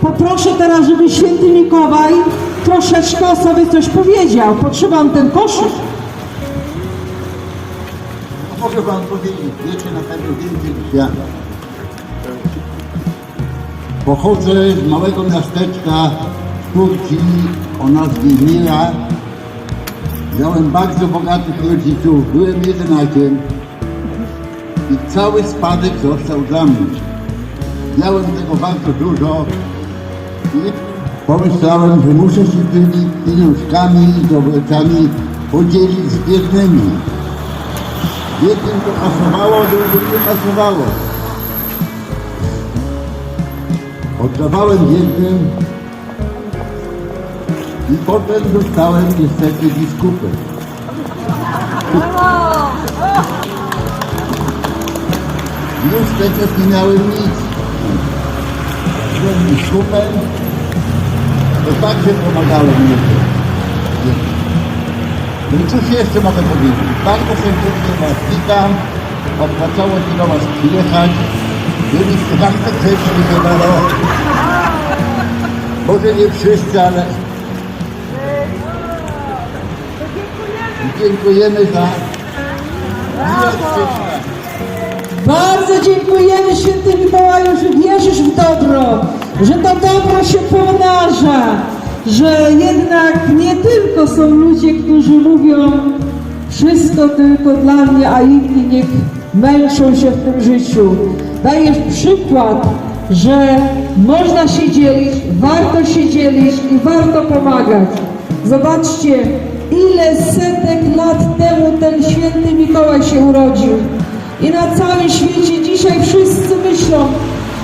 poproszę teraz, żeby święty Mikołaj troszeczkę sobie coś powiedział. Potrzebam ten koszyk. Mogę wam powiedzieć, wiecie na pewno więcej niż ja. Pochodzę z małego miasteczka Turcji o nazwie Mira. Miałem bardzo bogatych rodziców, byłem jedynakiem i cały spadek został dla mnie. Miałem tego bardzo dużo pomyślałem, że muszę się tymi pieniążkami i dobroczami podzielić z biednymi. Jednym to pasowało, drugim nie pasowało. Oddawałem jednym i potem zostałem niestety biskupem. Już przecież nie miałem nic. Byłem biskupem, to także pomagałem ludziom. No i cóż jeszcze mogę powiedzieć? Bardzo serdecznie Was witam. Opłacało się do Was przyjechać. Byliście bardzo grzeczni chyba. Może nie wszyscy, ale... Dziękujemy za. Bardzo dziękujemy święty Mikołaju, że wierzysz w dobro, że to dobro się pomnaża, że jednak nie tylko są ludzie, którzy mówią wszystko tylko dla mnie, a inni niech męczą się w tym życiu. Dajesz przykład, że można się dzielić, warto się dzielić i warto pomagać. Zobaczcie, ile setek lat temu ten święty Mikołaj się urodził. I na całym świecie dzisiaj wszyscy myślą,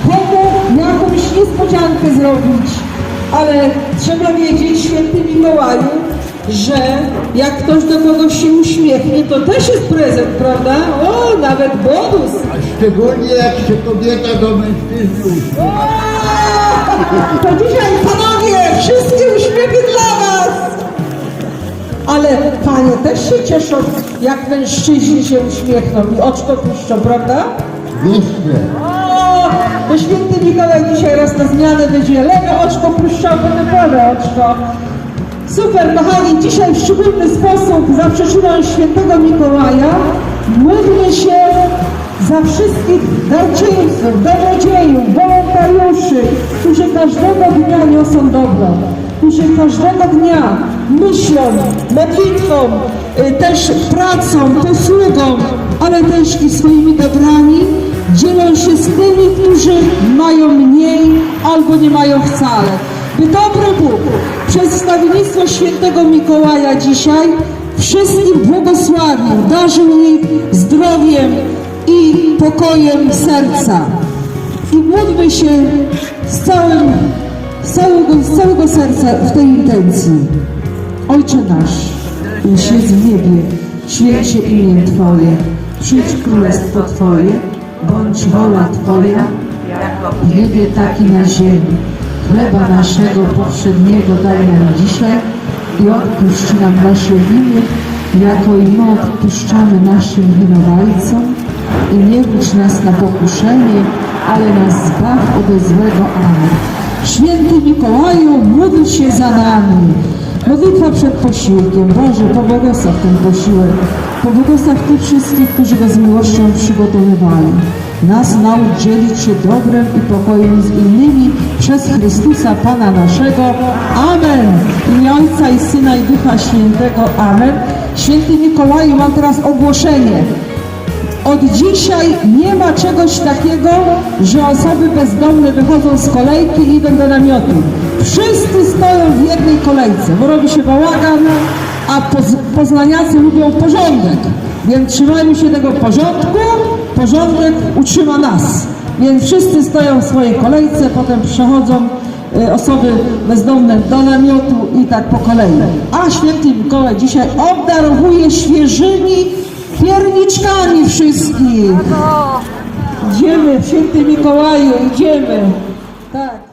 komu jakąś niespodziankę zrobić. Ale trzeba wiedzieć, święty Mikołaju, że jak ktoś do kogoś się uśmiechnie, to też jest prezent, prawda? O, nawet bonus. A szczególnie jak się kobieta do mężczyzny uśmiecha. To dzisiaj, panowie, wszystkie uśmiechy dla was. Ale panie też się cieszą, jak mężczyźni się uśmiechną i oczko puszczą, prawda? Wieście. O, to święty Mikołaj dzisiaj raz na zmianę będzie lewe oczko puszczał, potem prawe oczko. Super, kochani, dzisiaj w szczególny sposób za przyczyną świętego Mikołaja módlmy się za wszystkich darczyńców, dobrodziejów, wolontariuszy, którzy każdego dnia niosą dobro, którzy każdego dnia myślą, modlitwą, y, też pracą, posługą, ale też i swoimi dobrami dzielą się z tymi, którzy mają mniej albo nie mają wcale. By dobry Bóg przez stawiennictwo świętego Mikołaja dzisiaj wszystkim błogosławił, darzył jej zdrowiem i pokojem serca. I módlmy się z, całym, z, całego, z całego serca w tej intencji. Ojcze nasz, któryś jest w niebie, święć się imię Twoje, przyjdź królestwo Twoje, bądź wola Twoja, w niebie tak i na ziemi. Chleba naszego powszedniego daj nam dzisiaj i odpuść nam nasze winy, jako i my odpuszczamy naszym winowajcom. I nie wódź nas na pokuszenie, ale nas zbaw ode złego. Amen. Święty Mikołaju, módl się za nami. Modlitwa przed posiłkiem. Boże, pobłogosław ten posiłek. Pobłogosław tych wszystkich, którzy go z miłością przygotowywali. Nas naucz dzielić się dobrem i pokojem z innymi przez Chrystusa Pana naszego. Amen. Imię Ojca i Syna i Ducha Świętego. Amen. Święty Mikołaju, mam teraz ogłoszenie. Od dzisiaj nie ma czegoś takiego, że osoby bezdomne wychodzą z kolejki i idą do namiotu. Wszyscy stoją w jednej kolejce, bo robi się bałagan, a poz, poznaniacy lubią porządek. Więc trzymajmy się tego porządku, porządek utrzyma nas. Więc wszyscy stoją w swojej kolejce, potem przechodzą y, osoby bezdomne do namiotu i tak po kolei. A święty Mikołaj dzisiaj obdarowuje świeżymi pierniczkami wszystkich. Idziemy, święty Mikołaju, idziemy. Tak.